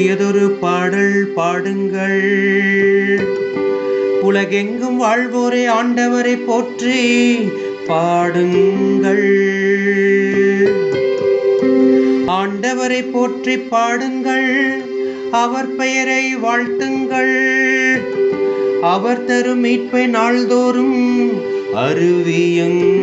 புதியதொரு பாடல் பாடுங்கள். உலகெங்கும் வாழ்வோரே ஆண்டவரை போற்றி பாடுங்கள். ஆண்டவரை போற்றி பாடுங்கள். அவர் பெயரை வாழ்த்துங்கள். அவர் தரும் மீட்பை நாள்தோறும் அருவியுங்கள்.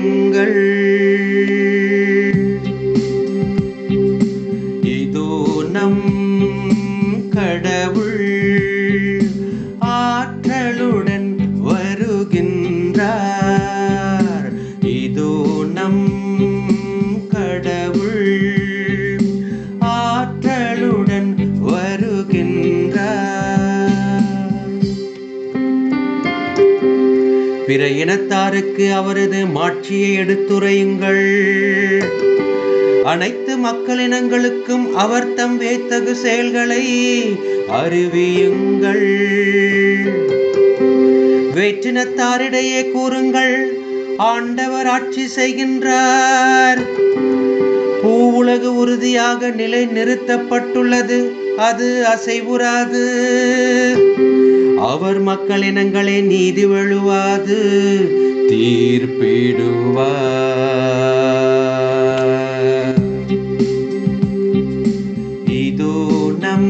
பிற இனத்தாருக்கு அவரது மாட்சியை எடுத்துரையுங்கள். அனைத்து மக்களினங்களுக்கும் அவர் தம் வேத்தகு செயல்களை அறிவியுங்கள். வேற்றினத்தாரிடையே கூறுங்கள் ஆண்டவர் ஆட்சி செய்கின்றார். பூவுலகு உறுதியாக நிலை நிறுத்தப்பட்டுள்ளது அது அசைவுறாது. அவர் மக்களினங்களை நீதி வழுவாது தீர்ப்பிடுவார் இதோ நம்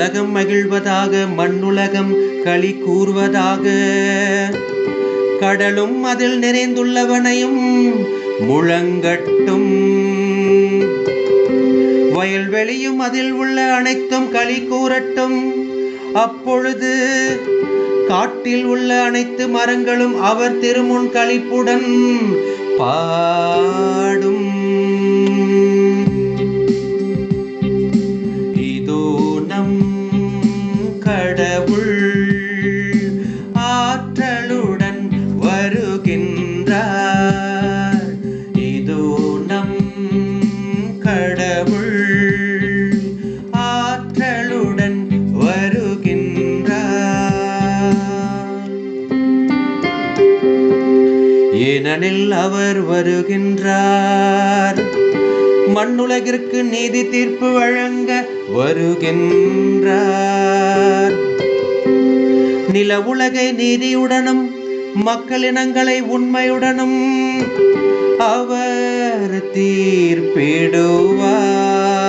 உலகம் மகிழ்வதாக மண்ணுலகம் களி கூறுவதாக கடலும் அதில் நிறைந்துள்ளவனையும் முழங்கட்டும். வயல்வெளியும் அதில் உள்ள அனைத்தும் களி கூறட்டும். அப்பொழுது காட்டில் உள்ள அனைத்து மரங்களும் அவர் திருமுன் களிப்புடன் பாடும். ஏனெனில் அவர் வருகின்றார். மண்ணுலகிற்கு நீதி தீர்ப்பு வழங்க வருகின்றார். நில உலகை நீதியுடனும் மக்களினங்களை உண்மையுடனும் அவர் தீர்ப்பிடுவார்.